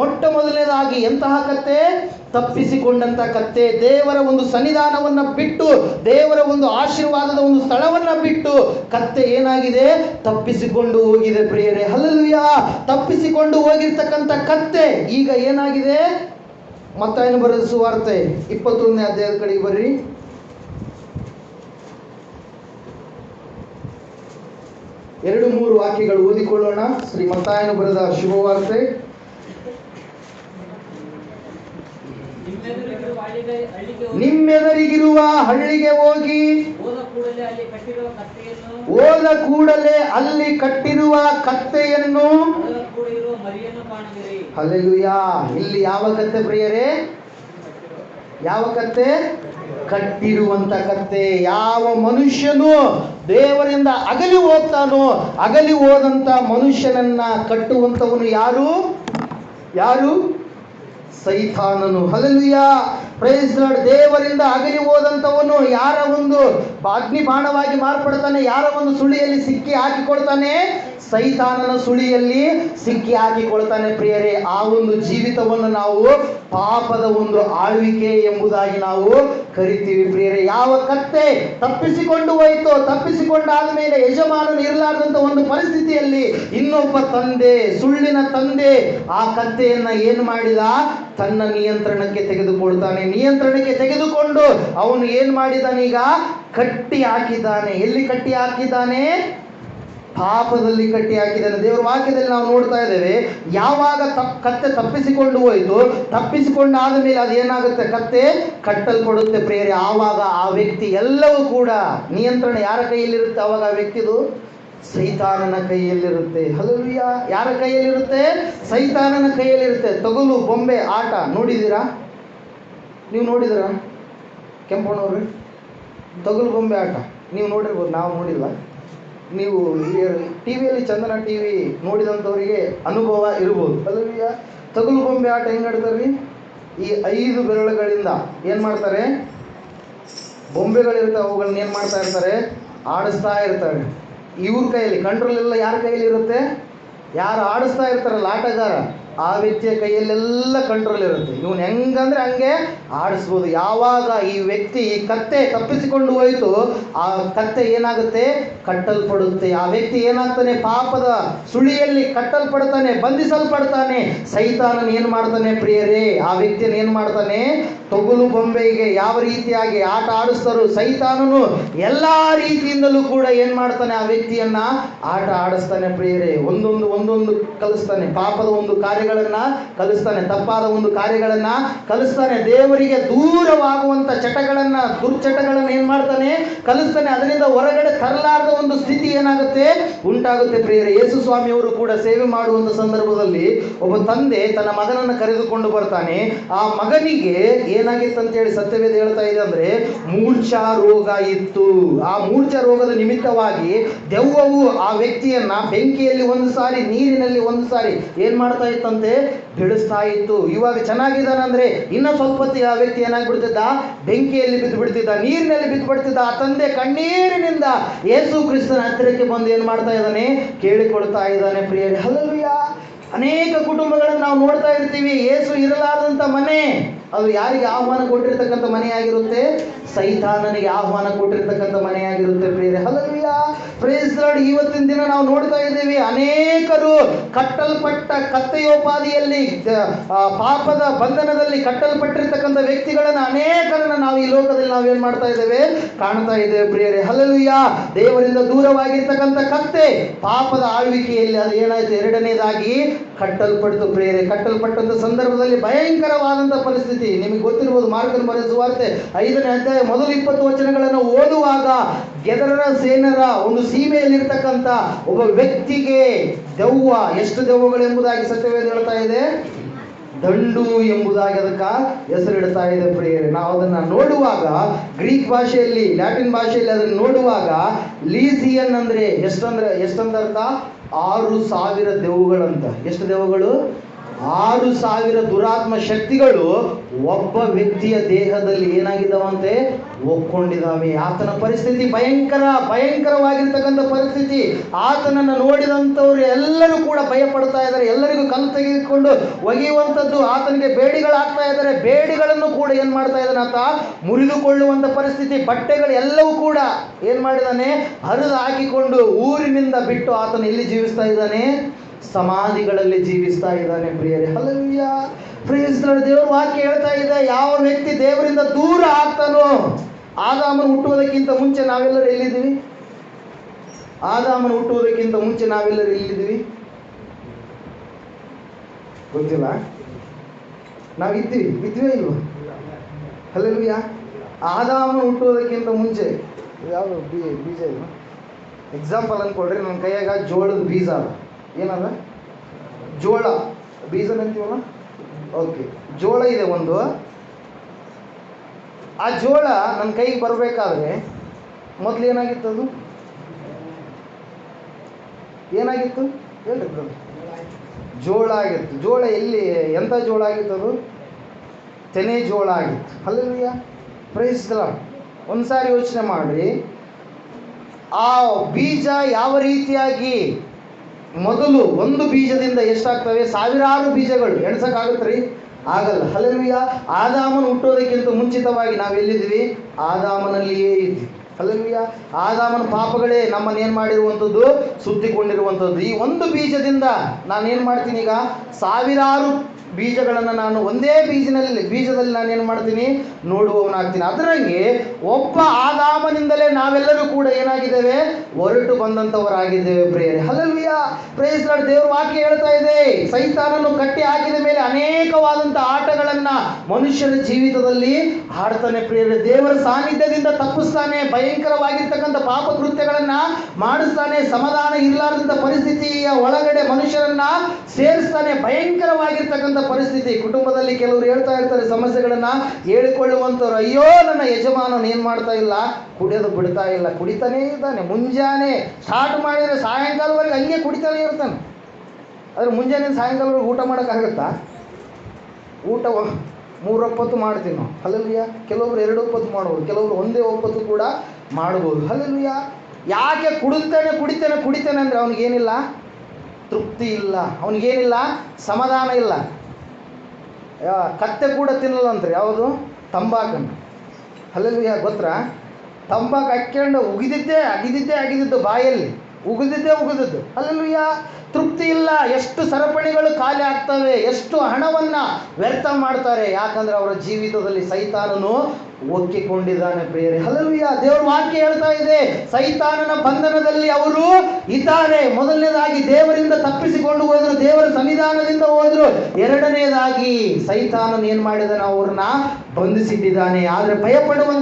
ಮೊಟ್ಟ ಮೊದಲನೇದಾಗಿ ಎಂತಹ ಕತ್ತೆ? ತಪ್ಪಿಸಿಕೊಂಡಂತ ಕತ್ತೆ. ದೇವರ ಒಂದು ಸನ್ನಿಧಾನವನ್ನ ಬಿಟ್ಟು, ದೇವರ ಒಂದು ಆಶೀರ್ವಾದದ ಒಂದು ಸ್ಥಳವನ್ನ ಬಿಟ್ಟು ಕತ್ತೆ ಏನಾಗಿದೆ? ತಪ್ಪಿಸಿಕೊಂಡು ಹೋಗಿದೆ ಪ್ರಿಯರೇ. ಹಲಲ್ವಿಯ ತಪ್ಪಿಸಿಕೊಂಡು ಹೋಗಿರ್ತಕ್ಕಂಥ ಕತ್ತೆ ಈಗ ಏನಾಗಿದೆ? ಮತ್ತಾಯನ ಬರೆದ ಸುವಾರ್ತೆ ಇಪ್ಪತ್ತೊಂದನೇ ಅಧ್ಯಾಯದ ಕಡೆಗೆ ಬರ್ರಿ. ಎರಡು ಮೂರು ವಾಕ್ಯಗಳು ಓದಿಕೊಳ್ಳೋಣ. ಶ್ರೀ ಮತ್ತಾಯನ ಬರೆದ ಶುಭವಾರ್ತೆ. ನಿಮ್ಮೆದುರಿಗಿರುವ ಹಳ್ಳಿಗೆ ಹೋಗಿ ಹೋದ ಕೂಡಲೇ ಅಲ್ಲಿ ಕಟ್ಟಿರುವ ಕತ್ತೆಯನ್ನು ಹಲ್ಲೆಲೂಯಾ. ಇಲ್ಲಿ ಯಾವ ಕತ್ತೆ ಪ್ರಿಯರೇ? ಯಾವ ಕತ್ತೆ? ಕಟ್ಟಿರುವಂತ ಕತ್ತೆ. ಯಾವ ಮನುಷ್ಯನು ದೇವರಿಂದ ಅಗಲಿ ಹೋಗ್ತಾನೋ ಅಗಲಿ ಹೋದಂತ ಮನುಷ್ಯನನ್ನ ಕಟ್ಟುವಂತವನು ಯಾರು? ಯಾರು? ಸೈತಾನನು ಹಲಲುಯ ಪ್ರೈಸ್ ಲಾರ್ಡ್ ದೇವರಿಂದ ಅಗಲಿ ಹೋದಂಥವನು ಯಾರ ಒಂದು ಅಗ್ನಿ ಬಾಣವಾಗಿ ಮಾರ್ಪಡ್ತಾನೆ, ಯಾರ ಒಂದು ಸುಳಿಯಲ್ಲಿ ಸಿಕ್ಕಿ ಹಾಕಿಕೊಳ್ತಾನೆ ಸೈತಾನನ ಸುಳಿಯಲ್ಲಿ ಸಿಕ್ಕಿ ಹಾಕಿಕೊಳ್ತಾನೆ ಪ್ರಿಯರೇ. ಆ ಒಂದು ಜೀವಿತವನ್ನು ನಾವು ಪಾಪದ ಒಂದು ಆಳ್ವಿಕೆ ಎಂಬುದಾಗಿ ನಾವು ಕರಿತೀವಿ ಪ್ರಿಯರೇ. ಯಾವ ಕತ್ತೆ ತಪ್ಪಿಸಿಕೊಂಡು ಹೋಯಿತೋ, ತಪ್ಪಿಸಿಕೊಂಡಾದ ಮೇಲೆ ಯಜಮಾನನು ಇರಲಾರದಂತ ಒಂದು ಪರಿಸ್ಥಿತಿಯಲ್ಲಿ ಇನ್ನೊಬ್ಬ ತಂದೆ, ಸುಳ್ಳಿನ ತಂದೆ ಆ ಕತ್ತೆಯನ್ನ ಏನು ಮಾಡಿದ? ತನ್ನ ನಿಯಂತ್ರಣಕ್ಕೆ ತೆಗೆದುಕೊಳ್ತಾನೆ. ನಿಯಂತ್ರಣಕ್ಕೆ ತೆಗೆದುಕೊಂಡು ಅವನು ಏನು ಮಾಡಿದಾನೀಗ? ಕಟ್ಟಿ ಹಾಕಿದ್ದಾನೆ. ಎಲ್ಲಿ ಕಟ್ಟಿ ಹಾಕಿದ್ದಾನೆ? ಪಾಪದಲ್ಲಿ ಕಟ್ಟಿ ಹಾಕಿದ್ದಾನೆ. ದೇವರ ವಾಕ್ಯದಲ್ಲಿ ನಾವು ನೋಡ್ತಾ ಇದ್ದೇವೆ, ಯಾವಾಗ ತಪ್, ಕತ್ತೆ ತಪ್ಪಿಸಿಕೊಂಡು ಹೋಯಿತು, ತಪ್ಪಿಸಿಕೊಂಡಾದ ಮೇಲೆ ಅದು ಏನಾಗುತ್ತೆ? ಕತ್ತೆ ಕಟ್ಟಲ್ಪಡುತ್ತೆ ಪ್ರೇರೆ ಆವಾಗ ಆ ವ್ಯಕ್ತಿ ಎಲ್ಲವೂ ಕೂಡ ನಿಯಂತ್ರಣ ಯಾರ ಕೈಯಲ್ಲಿರುತ್ತೆ? ಆವಾಗ ಆ ವ್ಯಕ್ತಿದು? ಸೈತಾನನ ಕೈಯಲ್ಲಿರುತ್ತೆ. ಹಲವಿಯ ಯಾರ ಕೈಯಲ್ಲಿರುತ್ತೆ? ಸೈತಾನನ ಕೈಯಲ್ಲಿರುತ್ತೆ. ತಗಲು, ಬೊಂಬೆ, ಆಟ. ನೋಡಿದ್ದೀರಾ? ನೀವು ನೋಡಿದಿರಾ ಕೆಂಪಣ್ಣವ್ರಿ, ತಗಲು, ಬೊಂಬೆ, ಆಟ. ನೀವು ನೋಡಿರ್ಬೋದು, ನಾವು ನೋಡಿಲ್ಲ. ನೀವು ಟಿ ವಿಯಲ್ಲಿ ಚಂದನ ಟಿ ವಿ ನೋಡಿದಂಥವರಿಗೆ ಅನುಭವ ಇರ್ಬೋದು. ಅಲ್ಲವಿಯ ತಗಲು, ಬೊಂಬೆ, ಆಟ ಹೆಂಗೆ ಆಡ್ತಾರೆ? ಈ ಐದು ಬೆರಳುಗಳಿಂದ ಏನು ಮಾಡ್ತಾರೆ? ಬೊಂಬೆಗಳಿರ್ತಾವೆ, ಅವುಗಳನ್ನ ಏನು ಮಾಡ್ತಾ ಇರ್ತಾರೆ? ಆಡಿಸ್ತಾ ಇರ್ತಾರೆ. ಇವ್ರ ಕೈಯಲ್ಲಿ ಕಂಟ್ರೋಲ್ ಎಲ್ಲ ಯಾರ ಕೈಯಲ್ಲಿ ಇರುತ್ತೆ? ಯಾರು ಆಡಿಸ್ತಾ ಇರ್ತಾರಲ್ಲ ಆಟಗಾರ. ಆ ವ್ಯಕ್ತಿಯ ಕೈಯಲ್ಲೆಲ್ಲ ಕಂಟ್ರೋಲ್ ಇರುತ್ತೆ. ಇವನು ಹೆಂಗಂದ್ರೆ ಹಂಗೆ ಆಡಿಸ್ಬೋದು. ಯಾವಾಗ ಈ ವ್ಯಕ್ತಿ ಈ ಕತ್ತೆ ತಪ್ಪಿಸಿಕೊಂಡು ಹೋಯಿತು ಆ ಕತ್ತೆ ಏನಾಗುತ್ತೆ? ಕಟ್ಟಲ್ಪಡುತ್ತೆ. ಆ ವ್ಯಕ್ತಿ ಏನಾಗ್ತಾನೆ? ಪಾಪದ ಸುಳಿಯಲ್ಲಿ ಕಟ್ಟಲ್ಪಡ್ತಾನೆ, ಬಂಧಿಸಲ್ಪಡ್ತಾನೆ. ಸೈತಾನನ ಏನು ಮಾಡ್ತಾನೆ ಪ್ರಿಯರೇ? ಆ ವ್ಯಕ್ತಿಯನ್ನು ಏನು ಮಾಡ್ತಾನೆ? ತೊಗಲು ಬೊಂಬೆಗೆ ಯಾವ ರೀತಿಯಾಗಿ ಆಟ ಆಡಿಸ್ತಾರೋ ಸೈತಾನನು ಎಲ್ಲ ರೀತಿಯಿಂದಲೂ ಕೂಡ ಏನು ಮಾಡ್ತಾನೆ? ಆ ವ್ಯಕ್ತಿಯನ್ನ ಆಟ ಆಡಿಸ್ತಾನೆ ಪ್ರಿಯರೇ. ಒಂದೊಂದು ಒಂದೊಂದು ಕಲಿಸ್ತಾನೆ. ಪಾಪದ ಒಂದು ಕಾರ್ಯಗಳನ್ನ ಕಲಿಸ್ತಾನೆ. ತಪ್ಪಾದ ಒಂದು ಕಾರ್ಯಗಳನ್ನ ಕಲಿಸ್ತಾನೆ. ದೇವರಿಗೆ ದೂರವಾಗುವಂತ ಚಟಗಳನ್ನ, ದುರ್ಚಟಗಳನ್ನ ಏನ್ ಮಾಡ್ತಾನೆ? ಕಲಿಸ್ತಾನೆ. ಅದರಿಂದ ಹೊರಗಡೆ ತರಲಾರದ ಒಂದು ಸ್ಥಿತಿ ಏನಾಗುತ್ತೆ? ಉಂಟಾಗುತ್ತೆ ಪ್ರಿಯರೇ. ಯೇಸು ಸ್ವಾಮಿಯವರು ಕೂಡ ಸೇವೆ ಮಾಡುವಂತ ಸಂದರ್ಭದಲ್ಲಿ ಒಬ್ಬ ತಂದೆ ತನ್ನ ಮಗನನ್ನು ಕರೆದುಕೊಂಡು ಬರ್ತಾನೆ. ಆ ಮಗನಿಗೆ ಏನಾಗಿತ್ತು ಅಂತ ಹೇಳಿ ಸತ್ಯವೇದ ಹೇಳ್ತಾ ಇದೆ ಅಂದ್ರೆ, ಮೂರ್ಛಾ ರೋಗ ಇತ್ತು. ಆ ಮೂರ್ಛಾ ರೋಗದ ನಿಮಿತ್ತವಾಗಿ ದೆವ್ವವು ಆ ವ್ಯಕ್ತಿಯನ್ನ ಬೆಂಕಿಯಲ್ಲಿ ಒಂದು ಸಾರಿ, ನೀರಿನಲ್ಲಿ ಒಂದು ಸಾರಿ ಏನ್ ಮಾಡ್ತಾ ಇತ್ತಂತೆ ಬೆಳೆಸ್ತಾ ಇತ್ತು. ಇವಾಗ ಚೆನ್ನಾಗಿದ್ದಾನಂದ್ರೆ ಇನ್ನ ಸ್ವಲ್ಪ ಆ ವ್ಯಕ್ತಿ ಏನಾಗ್ಬಿಡ್ತಿದ್ದ? ಬೆಂಕಿಯಲ್ಲಿ ಬಿದ್ದು ಬಿಡ್ತಿದ್ದ ನೀರಿನಲ್ಲಿ ಬಿದ್ದು ಬಿಡ್ತಿದ್ದ ಆ ತಂದೆ ಕಣ್ಣೀರಿನಿಂದ ಯೇಸು ಕ್ರಿಸ್ತನ ಹತ್ತಿರಕ್ಕೆ ಬಂದು ಏನು ಮಾಡ್ತಾ ಇದ್ದಾನೆ? ಕೇಳಿಕೊಳ್ತಾ ಇದ್ದಾನೆ ಪ್ರಿಯರಿ. ಹಲವಿಯ ಅನೇಕ ಕುಟುಂಬಗಳನ್ನು ನಾವು ನೋಡ್ತಾ ಇರ್ತೀವಿ. ಏಸು ಇರಲಾದಂಥ ಮನೆ. ಅದು ಯಾರಿಗೆ ಆಹ್ವಾನ ಕೊಟ್ಟಿರ್ತಕ್ಕಂಥ ಮನೆಯಾಗಿರುತ್ತೆ? ಸೈತಾನನಿಗೆ ಆಹ್ವಾನ ಕೊಟ್ಟಿರ್ತಕ್ಕಂಥ ಮನೆಯಾಗಿರುತ್ತೆ ಪ್ರೇರೆ ಹಲವಿಯ ಪ್ರೇಸ್ ಲಾರ್ಡ್ ಇವತ್ತಿನ ದಿನ ನಾವು ನೋಡ್ತಾ ಇದ್ದೀವಿ, ಅನೇಕರು ಕಟ್ಟಲ್ಪಟ್ಟ ಕತ್ತೆಯೋಪಾದಿಯಲ್ಲಿ ಪಾಪದ ಬಂಧನದಲ್ಲಿ ಕಟ್ಟಲ್ಪಟ್ಟಿರ್ತಕ್ಕಂಥ ವ್ಯಕ್ತಿಗಳನ್ನ ಅನೇಕರನ್ನ ನಾವು ಈ ಲೋಕದಲ್ಲಿ ನಾವೇನ್ ಮಾಡ್ತಾ ಇದ್ದೇವೆ? ಕಾಣ್ತಾ ಇದ್ದೇವೆ ಪ್ರಿಯರೇ. ಹಲಲುಯ್ಯ ದೇವರಿಂದ ದೂರವಾಗಿರ್ತಕ್ಕಂಥ ಕತ್ತೆ ಪಾಪದ ಆಳ್ವಿಕೆಯಲ್ಲಿ ಅದು ಏನಾಯ್ತು? ಎರಡನೇದಾಗಿ ಕಟ್ಟಲ್ಪಡ್ತು ಪ್ರಿಯರೇ. ಕಟ್ಟಲ್ಪಟ್ಟಂತ ಸಂದರ್ಭದಲ್ಲಿ ಭಯಂಕರವಾದಂಥ ಪರಿಸ್ಥಿತಿ ನಿಮಗೆ ಗೊತ್ತಿರ್ಬೋದು ಮಾರ್ಗನ ಬರೆಸುವಾರ್ತೆ ಐದನೇ ಅಧ್ಯಾಯ ಮೊದಲು ಇಪ್ಪತ್ತು ವಚನಗಳನ್ನು ಓದುವಾಗ ಗೆದರರ ಸೇನರ ಒಂದು ಸೀಮೆಯಲ್ಲಿರ್ತಕ್ಕಂಥ ಒಬ್ಬ ವ್ಯಕ್ತಿಗೆ ದೆವ್ವ, ಎಷ್ಟು ದೆವ್ವಗಳು ಎಂಬುದಾಗಿ ಸತ್ಯವೇದ ಹೇಳ್ತಾ ಇದೆ? ದಂಡು ಎಂಬುದಾಗಿ ಅದಕ್ಕೆ ಹೆಸರಿಡ್ತಾ ಇದೆ ಪ್ರಿಯರೇ. ನಾವು ಅದನ್ನ ನೋಡುವಾಗ ಗ್ರೀಕ್ ಭಾಷೆಯಲ್ಲಿ, ಲ್ಯಾಟಿನ್ ಭಾಷೆಯಲ್ಲಿ ಅದನ್ನು ನೋಡುವಾಗ ಲೀಸಿಯನ್ ಅಂದ್ರೆ ಎಷ್ಟಂದ್ರೆ, ಎಷ್ಟಂದರ್ಥ? ಆರು ಸಾವಿರ ದೆವ್ವಗಳಂತ. ಎಷ್ಟು ದೆವ್ವಗಳು? ಆರು ಸಾವಿರ ದುರಾತ್ಮ ಶಕ್ತಿಗಳು ಒಬ್ಬ ವ್ಯಕ್ತಿಯ ದೇಹದಲ್ಲಿ ಏನಾಗಿದ್ದಾವಂತೆ? ಒಕ್ಕೊಂಡಿದ್ದಾವೆ. ಆತನ ಪರಿಸ್ಥಿತಿ ಭಯಂಕರ, ಭಯಂಕರವಾಗಿರ್ತಕ್ಕಂಥ ಪರಿಸ್ಥಿತಿ. ಆತನನ್ನು ನೋಡಿದಂಥವ್ರು ಎಲ್ಲರೂ ಕೂಡ ಭಯ ಪಡ್ತಾ ಇದ್ದಾರೆ. ಎಲ್ಲರಿಗೂ ಕಲ್ಲು ತೆಗೆದುಕೊಂಡು ಒಗೆಯುವಂಥದ್ದು ಆತನಿಗೆ ಬೇಡಿಗಳಾಗ್ತಾ ಇದ್ದಾರೆ. ಬೇಡಿಗಳನ್ನು ಕೂಡ ಏನು ಮಾಡ್ತಾ ಇದ್ದಾನೆ ಆತ? ಮುರಿದುಕೊಳ್ಳುವಂಥ ಪರಿಸ್ಥಿತಿ, ಬಟ್ಟೆಗಳು ಎಲ್ಲವೂ ಕೂಡ ಏನು ಮಾಡಿದಾನೆ ಹರಿದು ಹಾಕಿಕೊಂಡು ಊರಿನಿಂದ ಬಿಟ್ಟು ಆತನ ಎಲ್ಲಿ ಜೀವಿಸ್ತಾ ಇದ್ದಾನೆ? ಸಮಾಧಿಗಳಲ್ಲಿ ಜೀವಿಸ್ತಾ ಇದ್ದಾನೆ ಪ್ರಿಯರೇ. ಹಲವಿಯ ಪ್ರಿಯಸ್ತರ ದೇವರು ವಾಕ್ಯ ಹೇಳ್ತಾ ಇದೆ, ಯಾವ ವ್ಯಕ್ತಿ ದೇವರಿಂದ ದೂರ ಆಗ್ತಾನೋ, ಆದಾಮನ ಹುಟ್ಟುವುದಕ್ಕಿಂತ ಮುಂಚೆ ನಾವೆಲ್ಲರೂ ಎಲ್ಲಿದ್ದೀವಿ? ಆದಾಮನ ಹುಟ್ಟುವುದಕ್ಕಿಂತ ಮುಂಚೆ ನಾವೆಲ್ಲರೂ ಎಲ್ಲಿದ್ದೀವಿ? ಗೊತ್ತಿಲ್ಲ? ನಾವಿದ್ದೀವಿ ಇದ್ವೇ ಇಲ್ವಾ? ಹಲವಿಯ ಆದಾಮನ ಹುಟ್ಟುವುದಕ್ಕಿಂತ ಮುಂಚೆ ಯಾವ ಬೀ, ಬೀಜ ಇಲ್ಲ ಎಕ್ಸಾಂಪಲ್ ಅನ್ಕೊಳ್ರಿ ನನ್ನ ಕೈಯಾಗ ಜೋಳದ ಬೀಜ ಏನದ? ಜೋಳ. ಬೀಜ ಅಂತೀವಲ್ಲ ಓಕೆ ಜೋಳ ಇದೆ ಒಂದು. ಆ ಜೋಳ ನನ್ನ ಕೈಗೆ ಬರಬೇಕಾದ್ರೆ ಮೊದಲು ಏನಾಗಿತ್ತು ಅದು? ಏನಾಗಿತ್ತು? ಹೇಳಿ. ಜೋಳ ಆಗಿತ್ತು. ಜೋಳ ಎಲ್ಲಿ ಎಂಥ ಜೋಳ ಆಗಿತ್ತು ಅದು? ತೆನೆ ಜೋಳ ಆಗಿತ್ತು. ಅಲ್ಲಲ್ವಿಯ ಒಂದು ಒಂದ್ಸಾರಿ ಯೋಚನೆ ಮಾಡಿ ಆ ಬೀಜ ಯಾವ ರೀತಿಯಾಗಿ ಮೊದಲು ಒಂದು ಬೀಜದಿಂದ ಎಷ್ಟಾಗ್ತವೆ? ಸಾವಿರಾರು ಬೀಜಗಳು. ಎಣ್ಸಕ್ಕಾಗತ್ರಿ ಆಗಲ್ಲ. ಹಲವಿಯ ಆದಾಮನ ಹುಟ್ಟೋದಕ್ಕಿಂತ ಮುಂಚಿತವಾಗಿ ನಾವು ಎಲ್ಲಿದ್ವಿ ಆದಾಮನಲ್ಲಿಯೇ ಇದ್ವಿ. ಹಲವಿಯ ಆದಾಮನ ಪಾಪಗಳೇ ನಮ್ಮನ್ನೇನು ಮಾಡಿರುವಂಥದ್ದು? ಸುತ್ತಿಕೊಂಡಿರುವಂಥದ್ದು. ಈ ಒಂದು ಬೀಜದಿಂದ ನಾನೇನು ಮಾಡ್ತೀನಿ ಈಗ ಸಾವಿರಾರು ಬೀಜಗಳನ್ನು ನಾನು ಒಂದೇ ಬೀಜನಲ್ಲಿ ಬೀಜದಲ್ಲಿ ನಾನು ಏನು ಮಾಡ್ತೀನಿ? ನೋಡುವವನಾಗ್ತೀನಿ. ಅದರಂಗೆ ಒಬ್ಬ ಆದಾಮನಿಂದಲೇ ನಾವೆಲ್ಲರೂ ಕೂಡ ಏನಾಗಿದ್ದೇವೆ? ಹೊರಟು ಬಂದಂಥವರಾಗಿದ್ದೇವೆ ಹಲಲ್ವಿಯ ಪ್ರೇಯಸ್ ದೇವ್ರ ವಾಕ್ಯ ಹೇಳ್ತಾ ಇದೆ. ಸೈತಾನನ್ನು ಕಟ್ಟಿ ಹಾಕಿದ ಮೇಲೆ ಅನೇಕವಾದಂಥ ಆಟಗಳನ್ನು ಮನುಷ್ಯನ ಜೀವಿತದಲ್ಲಿ ಆಡ್ತಾನೆ ಪ್ರಿಯರೇ. ದೇವರ ಸಾನ್ನಿಧ್ಯದಿಂದ ತಪ್ಪಿಸ್ತಾನೆ, ಭಯಂಕರವಾಗಿರ್ತಕ್ಕಂಥ ಪಾಪ ಕೃತ್ಯಗಳನ್ನು ಮಾಡಿಸ್ತಾನೆ, ಸಮಾಧಾನ ಇರಲಾರ್ದಂಥ ಪರಿಸ್ಥಿತಿಯ ಒಳಗಡೆ ಮನುಷ್ಯರನ್ನ ಸೇರಿಸ್ತಾನೆ, ಭಯಂಕರವಾಗಿರ್ತಕ್ಕಂಥ ಪರಿಸ್ಥಿತಿ, ಕುಟುಂಬದಲ್ಲಿ ಕೆಲವರು ಹೇಳ್ತಾ ಇರ್ತಾರೆ ಸಮಸ್ಯೆಗಳನ್ನ ಹೇಳಿಕೊಳ್ಳುವಂಥವ್ರು ಅಯ್ಯೋ, ನನ್ನ ಯಜಮಾನನ ಏನು ಮಾಡ್ತಾ ಇಲ್ಲ, ಕುಡಿಯೋದು ಬಿಡ್ತಾ ಇಲ್ಲ, ಕುಡಿತಾನೇ ಇದ್ದಾನೆ, ಮುಂಜಾನೆ ಸ್ಟಾರ್ಟ್ ಮಾಡಿದರೆ ಸಾಯಂಕಾಲವರೆಗೆ ಹಂಗೆ ಕುಡಿತಾನೆ ಇರ್ತಾನೆ. ಆದರೆ ಮುಂಜಾನೆ ಸಾಯಂಕಾಲವರೆಗೆ ಊಟ ಮಾಡೋಕ್ಕಾಗತ್ತಾ? ಊಟ ಮೂರೊಪ್ಪತ್ತು ಮಾಡ್ತೀವಿ ನಾವು. ಹಲಲ್ವಿಯ ಕೆಲವೊಬ್ರು ಎರಡು ಒಪ್ಪತ್ತು ಮಾಡ್ಬೋದು ಕೆಲವರು ಒಂದೇ ಒಪ್ಪತ್ತು ಕೂಡ ಮಾಡ್ಬೋದು. ಹಲಲ್ವಿಯ ಯಾಕೆ ಕುಡಿತಾನೆ ಕುಡಿತಾನೆ ಕುಡಿತಾನೆ ಅಂದರೆ ಅವನಿಗೇನಿಲ್ಲ? ತೃಪ್ತಿ ಇಲ್ಲ. ಅವನಿಗೇನಿಲ್ಲ? ಸಮಾಧಾನ ಇಲ್ಲ. ಕತ್ತೆ ಕೂಡ ತಿನ್ನಲ್ಲಂತ್ರಿ, ಯಾವುದು? ತಂಬಾಕನ್ನು. ಅಲ್ಲಲ್ಲಿ ಗೊತ್ತಾ? ತಂಬಾಕು ಹಾಕ್ಕೊಂಡು ಉಗಿದಿದ್ದೇ ಅಗಿದಿದ್ದೇ ಅಗಿದಿದ್ದು ಬಾಯಲ್ಲಿ. ಉಗಿದಿದ್ದೇ ಉಗಿದಿದ್ದು. ಅಲ್ಲಲ್ಲಿ ತೃಪ್ತಿ ಇಲ್ಲ. ಎಷ್ಟು ಸರಪಣಿಗಳು ಖಾಲಿ ಆಗ್ತವೆ, ಎಷ್ಟು ಹಣವನ್ನು ವ್ಯರ್ಥ ಮಾಡ್ತಾರೆ. ಯಾಕಂದರೆ ಅವರ ಜೀವಿತದಲ್ಲಿ ಸೈತಾನನು ಒಕ್ಕಿಕೊಂಡಿದ್ದಾನೆ ಪ್ರಿಯರೇ. ಹಲವಿಯ ದೇವ್ರ ವಾಕ್ಯ ಹೇಳ್ತಾ ಇದೆ. ಸೈತಾನನ ಬಂಧನದಲ್ಲಿ ಅವರು ಇದ್ದಾರೆ. ಮೊದಲನೇದಾಗಿ ದೇವರಿಂದ ತಪ್ಪಿಸಿಕೊಂಡು ಹೋದ್ರು, ದೇವರ ಸಂವಿಧಾನದಿಂದ ಹೋದ್ರು. ಎರಡನೇದಾಗಿ ಸೈತಾನನ್ ಏನ್ ಮಾಡಿದಾನೆ ಅವ್ರನ್ನ ಬಂಧಿಸಿಟ್ಟಿದ್ದಾನೆ. ಆದ್ರೆ ಭಯಪಡುವಂತ